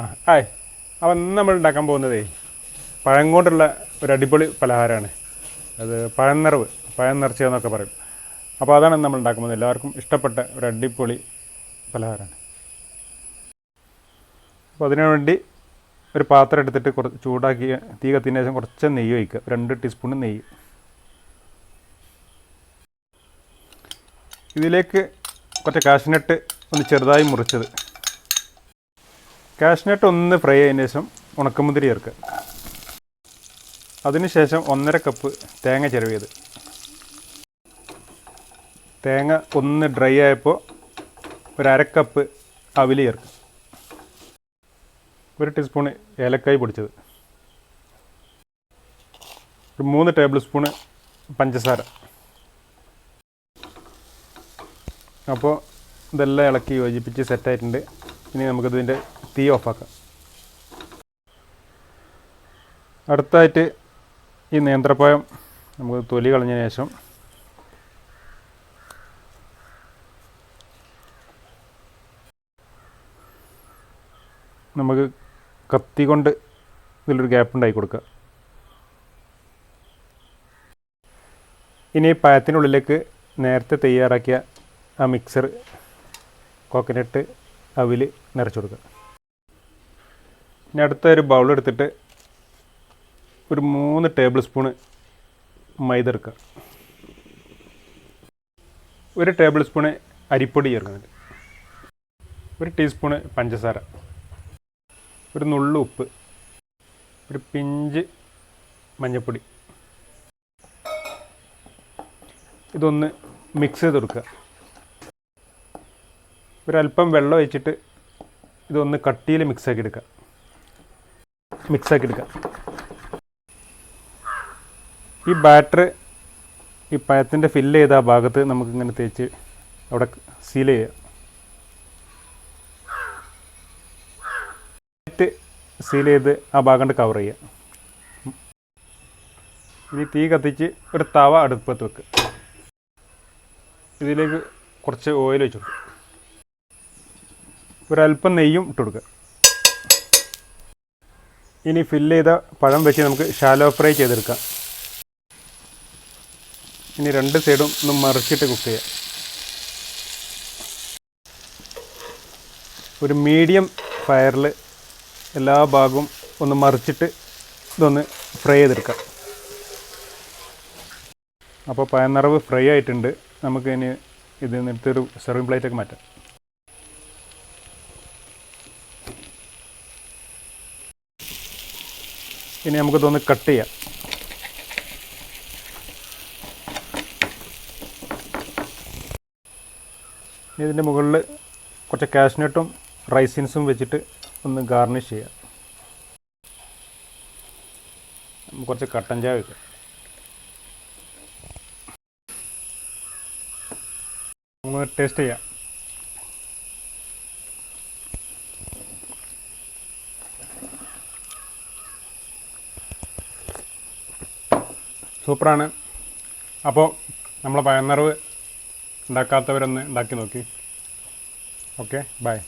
ആ ആയ് അപ്പം നമ്മൾ ഉണ്ടാക്കാൻ പോകുന്നതേ പഴം കൊണ്ടുള്ള ഒരു അടിപൊളി പലഹാരമാണ്. അത് പഴം നിറവ് പഴം നിറച്ച എന്നൊക്കെ പറയും. അപ്പോൾ അതാണ് നമ്മൾ ഉണ്ടാക്കാൻ പോകുന്നത്. എല്ലാവർക്കും ഇഷ്ടപ്പെട്ട ഒരു അടിപൊളി പലഹാരമാണ്. അപ്പോൾ അതിനു വേണ്ടി ഒരു പാത്രം എടുത്തിട്ട് കുറച്ച് ചൂടാക്കി തീ കത്തിന് ശേഷം കുറച്ച് നെയ്യ് ഒഴിക്കുക. രണ്ട് ടീസ്പൂൺ നെയ്യ്. ഇതിലേക്ക് കുറച്ച് കാഷ്നട്ട് ഒന്ന് ചെറുതായി മുറിച്ചത്. കാഷ്നട്ട് ഒന്ന് ഫ്രൈ ആയതിനു ശേഷം ഉണക്കമുന്തിരി ചേർക്കുക. അതിനുശേഷം ഒന്നര കപ്പ് തേങ്ങ ചിരവിയത്. തേങ്ങ ഒന്ന് ഡ്രൈ ആയപ്പോൾ ഒരു അരക്കപ്പ് കപ്പ് അവിൽ ചേർക്കുക. ഒരു ടീസ്പൂൺ ഏലക്കായ് പൊടിച്ചത്. ഒരു മൂന്ന് ടേബിൾ സ്പൂണ് പഞ്ചസാര. അപ്പോൾ ഇതെല്ലാം ഇളക്കി യോജിപ്പിച്ച് സെറ്റായിട്ടുണ്ട് ഇനി നമുക്കിതിന്റെ തീ ഓഫാക്കാം. അടുത്തായിട്ട് ഈ നേന്ത്രപ്പഴം നമുക്ക് തൊലി കളഞ്ഞതിന് ശേഷം നമുക്ക് കത്തി കൊണ്ട് ഇതിലൊരു ഗ്യാപ്പ് ഉണ്ടാക്കി കൊടുക്കുക. ഇനി പഴത്തിനുള്ളിലേക്ക് നേരത്തെ തയ്യാറാക്കിയ ആ മിക്സർ കോക്കനട്ട് അവിൽ നിറച്ചു കൊടുക്കുക. ഇനി അടുത്ത ഒരു ബൗൾ എടുത്തിട്ട് ഒരു മൂന്ന് ടേബിൾ സ്പൂണ് മൈദ എടുക്കുക. ഒരു ടേബിൾ സ്പൂണ് അരിപ്പൊടി ചേർക്കുന്നുണ്ട്. ഒരു ടീസ്പൂണ് പഞ്ചസാര. ഒരു നുള്ളു ഉപ്പ്. ഒരു പിഞ്ച് മഞ്ഞൾപ്പൊടി ഇതൊന്ന് മിക്സ് ചെയ്ത് കൊടുക്കുക. ഒരല്പം വെള്ളം ഒഴിച്ചിട്ട് ഇതൊന്ന് കട്ടിയിൽ മിക്സാക്കി എടുക്കുക. മിക്സാക്കി എടുക്കുക ഈ ബാറ്റർ ഈ പഴത്തിന്റെ ഫില്ല് ചെയ്ത ആ ഭാഗത്ത് നമുക്കിങ്ങനെ തേച്ച് അവിടെ സീൽ ചെയ്യുക സീൽ ചെയ്ത് ആ ഭാഗം കവർ ചെയ്യുക ഇനി തീ കത്തിച്ച് ഒരു തവ അടുപ്പത്ത് വെക്കുക ഇതിലേക്ക് കുറച്ച് ഓയിൽ വെച്ച് കൊടുക്കുക ഒരല്പം നെയ്യും ഇട്ട് കൊടുക്കുക ഇനി ഫില്ല് ചെയ്ത പഴം വെച്ച് നമുക്ക് ഷാലോ ഫ്രൈ ചെയ്തെടുക്കാം. ഇനി രണ്ട് സൈഡും ഒന്ന് മറിച്ചിട്ട് കുക്ക് ചെയ്യാം. ഒരു മീഡിയം ഫയറിൽ എല്ലാ ഭാഗവും ഒന്ന് മറിച്ചിട്ട് ഇതൊന്ന് ഫ്രൈ ചെയ്തെടുക്കാം. അപ്പോൾ പയനിറവ് ഫ്രൈ ആയിട്ടുണ്ട്. നമുക്ക് ഇനി ഇത് നിന്നിട്ടൊരു സെർവിങ് പ്ലേറ്റൊക്കെ മാറ്റാം. ഇനി നമുക്കിതൊന്ന് കട്ട് ചെയ്യാം. ഇതിന്റെ മുകളിൽ കുറച്ച് കാഷ്നട്ടും റൈസിൻസും വെച്ചിട്ട് ഒന്ന് ഗാർണിഷ് ചെയ്യാം. കുറച്ച് കട്ടൻ ചായ വെക്കാം. നമുക്ക് ടേസ്റ്റ് ചെയ്യാം. സൂപ്പറാണ്. അപ്പോൾ നമ്മളെ പയർന്നറിവ് ഉണ്ടാക്കാത്തവരൊന്ന് ഉണ്ടാക്കി നോക്കി. Okay bye.